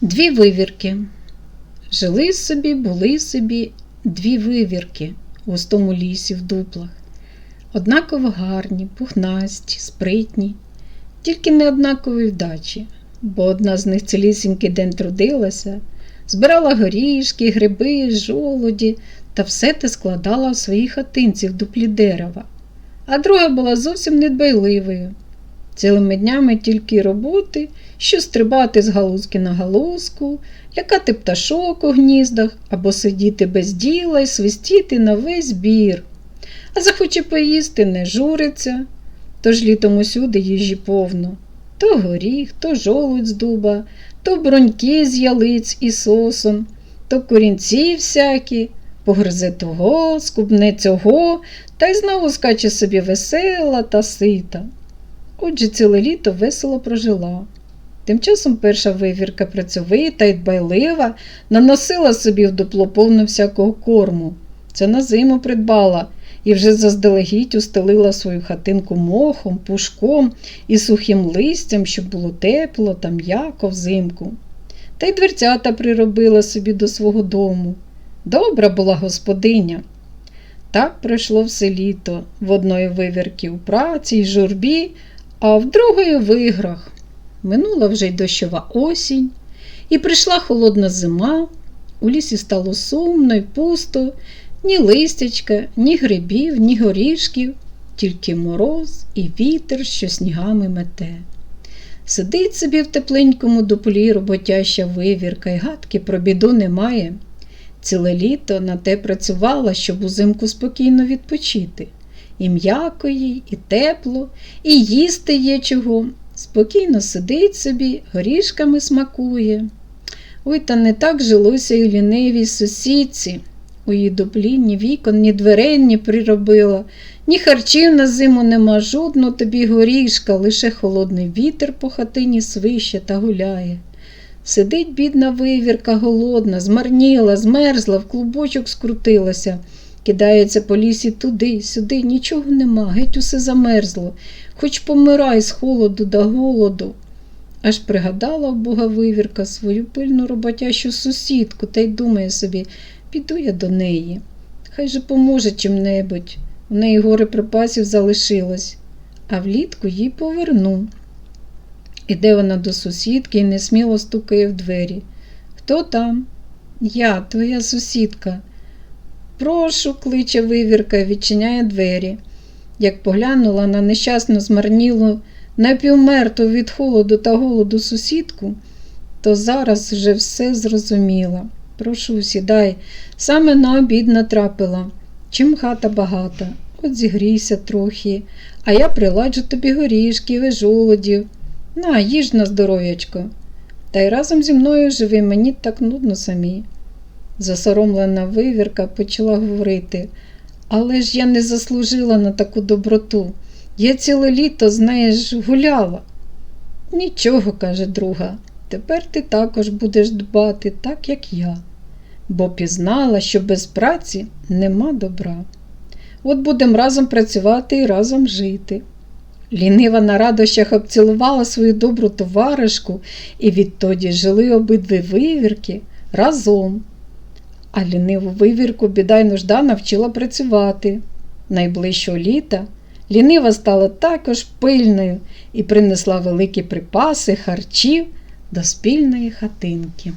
Дві вивірки. Жили собі, були собі дві вивірки у густому лісі в дуплах. Однаково гарні, пухнасті, спритні, тільки не однакової вдачі, бо одна з них цілісінький день трудилася, збирала горішки, гриби, жолоді та все те складала в своїй хатинці в дуплі дерева, а друга була зовсім недбайливою. Цілими днями тільки роботи, що стрибати з галузки на галузку, лякати пташок у гніздах або сидіти без діла і свистіти на весь бір. А захоче поїсти не журиться, тож літом усюди їжі повно. То горіх, то жолудь з дуба, то броньки з ялиць і сосон, то корінці всякі, погризе того, скубне цього, та й знову скаче собі весела та сита. Отже, ціле літо весело прожила. Тим часом перша вивірка працьовита і дбайлива наносила собі в дупло повно всякого корму. Це на зиму придбала і вже заздалегідь устелила свою хатинку мохом, пушком і сухим листям, щоб було тепло та м'яко взимку. Та й дверцята приробила собі до свого дому. Добра була господиня. Так пройшло все літо в одної вивірки у праці й журбі, а в другої в іграх. Минула вже й дощова осінь, і прийшла холодна зима, у лісі стало сумно й пусто, ні листячка, ні грибів, ні горішків, тільки мороз і вітер, що снігами мете. Сидить собі в тепленькому дуплі роботяща вивірка, й гадки про біду немає. Ціле літо на те працювала, щоб узимку спокійно відпочити. І м'яко їй, і тепло, і їсти є чого. Спокійно сидить собі, горішками смакує. Ой, та не так жилося і лінивій сусідці. У її дуплі ні вікон, ні дверей не приробила, ні харчів на зиму нема, жодного тобі горішка, лише холодний вітер по хатині свище та гуляє. Сидить бідна вивірка, голодна, змарніла, змерзла, в клубочок скрутилася. Кидається по лісі туди, сюди, нічого нема, геть усе замерзло, хоч помирай з холоду да голоду. Аж пригадала бога вивірка свою пильну роботящу сусідку та й думає собі, піду я до неї. Хай же поможе чим-небудь. У неї горе припасів залишилось, а влітку їй поверну. Іде вона до сусідки і несміло стукає в двері. Хто там? Я, твоя сусідка. Прошу, кличе вивірка відчиняє двері. Як поглянула на нещасно змарнілу, напівмертву від холоду та голоду сусідку, то зараз вже все зрозуміла. Прошу, сідай, саме на обід натрапила. Чим хата багата, от зігрійся трохи, а я приладжу тобі горішків і жолодів. На, їж на здоров'ячко. Та й разом зі мною живи, мені так нудно самі. Засоромлена вивірка почала говорити, але ж я не заслужила на таку доброту. Я ціле літо, знаєш, гуляла. Нічого, каже друга, тепер ти також будеш дбати, так як я, бо пізнала, що без праці нема добра. От будемо разом працювати і разом жити. Лінива на радощах обцілувала свою добру товаришку, і відтоді жили обидві вивірки разом. А ліниву вивірку біда й нужда навчила працювати. Найближчого літа лінива стала також пильною і принесла великі припаси харчів до спільної хатинки.